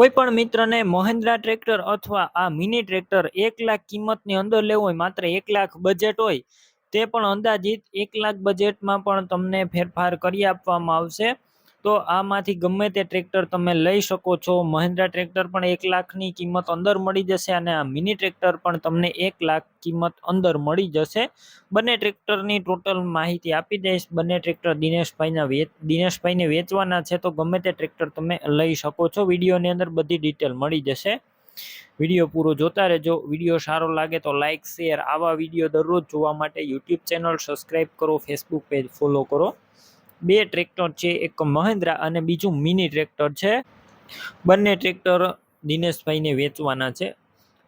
કોઈ પણ મિત્રને મહિન્દ્રા ટ્રેક્ટર અથવા આ મિની ટ્રેક્ટર એક લાખ કિંમતની અંદર લેવું હોય, માત્ર એક લાખ બજેટ હોય, તે પણ અંદાજિત એક લાખ બજેટમાં પણ તમને ફેરફાર કરી આપવામાં આવશે. તો આમાંથી ગમે તે ટ્રેક્ટર તમે લઈ શકો છો. મહિન્દ્રા ટ્રેક્ટર પણ એક લાખની કિંમત અંદર મળી જશે અને આ મિની ટ્રેક્ટર પણ તમને એક લાખ કિંમત અંદર મળી જશે. બંને ટ્રેક્ટરની ટોટલ માહિતી આપી દઈશ. બંને ટ્રેક્ટર દિનેશભાઈના વેચ દિનેશભાઈને વેચવાના છે તો ગમે તે ટ્રેક્ટર તમે લઈ શકો છો. વિડીયોની અંદર બધી ડિટેલ મળી જશે. વીડિયો પૂરો જોતા રહેજો. વીડિયો સારો લાગે તો લાઇક શેર આવા વીડિયો દરરોજ જોવા માટે યુટ્યુબ ચેનલ સબસ્ક્રાઈબ કરો, ફેસબુક પેજ ફોલો કરો. બે ટ્રેક્ટર છે, એક મહિન્દ્રા અને બીજું મિની ટ્રેક્ટર છે. બંને ટ્રેક્ટર દિનેશભાઈને વેચવાના છે.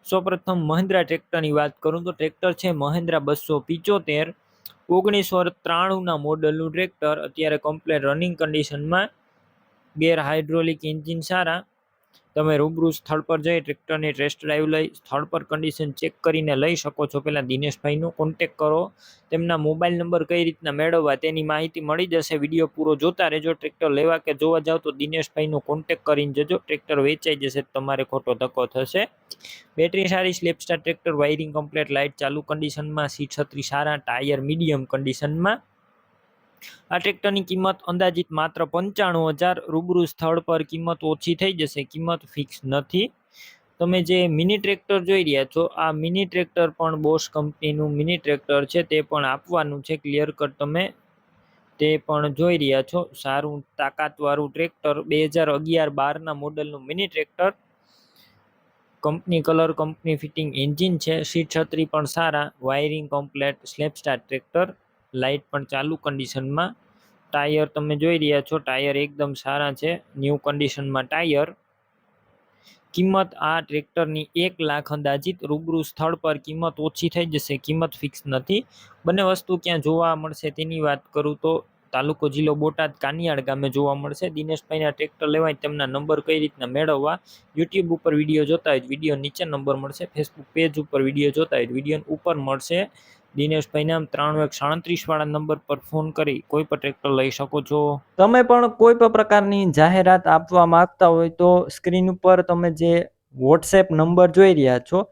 સૌપ્રથમ મહિન્દ્રા ટ્રેક્ટરની વાત કરું તો ટ્રેક્ટર છે મહિન્દ્રા બસો પિચોતેર. ઓગણીસો ત્રાણુંના મોડલનું ટ્રેક્ટર, અત્યારે કમ્પ્લેટ રનિંગ કન્ડિશનમાં ગેર હાઇડ્રોલિક એન્જિન સારા. તમે રૂબરૂ સ્થળ પર જઈ ટ્રેક્ટરની ટેસ્ટ ડ્રાઈવ લઈ સ્થળ પર કન્ડિશન ચેક કરીને લઈ શકો છો. પહેલાં દિનેશભાઈનો કોન્ટેક કરો. તેમના મોબાઈલ નંબર કઈ રીતના મેળવવા તેની માહિતી મળી જશે. વીડિયો પૂરો જોતા રહેજો. ટ્રેક્ટર લેવા કે જોવા જાવ તો દિનેશભાઈનો કોન્ટેક કરીને જજો. ટ્રેક્ટર વેચાઈ જશે તમારે ખોટો ધક્કો થશે. બેટરી સારી સ્લેપસ્ટાર ટ્રેક્ટર વાયરિંગ કમ્પ્લેટ લાઇટ ચાલુ કન્ડિશનમાં સીટ છત્રી સારા ટાયર મીડિયમ કન્ડિશનમાં આ ટ્રેક્ટરની કિંમત અંદાજિત માત્ર પંચાણું હજાર રૂબરૂ સ્થળ પર કિંમત ઓછી થઈ જશે, કિંમત ફિક્સ નથી. તમે જે મિની ટ્રેક્ટર જોઈ રહ્યા છો, આ મિની ટ્રેક્ટર પણ બોસ કંપનીનું મિની ટ્રેક્ટર છે, તે પણ આપવાનું છે ક્લિયર કટ તમે તે પણ જોઈ રહ્યા છો. સારું તાકાતવાળું ટ્રેક્ટર બે હજાર અગિયાર બારના મોડલનું mini tractor company colour company fitting engine છે સીટ છત્રી પણ સારા વાયરિંગ કમ્પ્લેટ સ્લેપસ્ટાર ટ્રેક્ટર લાઇટ પણ ચાલુ કન્ડિશનમાં ટાયર તમે જોઈ રહ્યા છો ટાયર એકદમ સારા છે ન્યૂ કન્ડિશનમાં ટાયર કિંમત આ ટ્રેક્ટરની એક લાખ અંદાજિત, રૂબરૂ સ્થળ પર કિંમત ઓછી થઈ જશે, કિંમત ફિક્સ નથી. બંને વસ્તુ ક્યાં જોવા મળશે તેની વાત કરું તો તાલુકો જિલ્લો બોટાદ કાનિયાડ ગામે જોવા મળશે. દિનેશભાઈના ટ્રેક્ટર લેવાય તેમના નંબર કઈ રીતના મેળવવા? યુટ્યુબ ઉપર વીડિયો જોતા હોય વીડિયો નીચે નંબર મળશે ફેસબુક પેજ ઉપર વીડિયો જોતા હોય વીડિયો ઉપર મળશે. દિનેશભાઈના ત્રાણું એક સાડત્રીસ વાળા નંબર પર ફોન કરી, કોઈ પણ ટ્રેક્ટર લઈ શકો છો? તમે પણ કોઈ પણ પ્રકારની જાહેરાત આપવા માંગતા હોય તો સ્ક્રીન ઉપર તમે જે વોટ્સએપ નંબર જોઈ રહ્યા છો,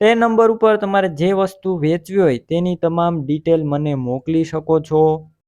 તે નંબર ઉપર તમારે જે વસ્તુ વેચવી હોય તેની તમામ ડિટેલ મને મોકલી શકો છો.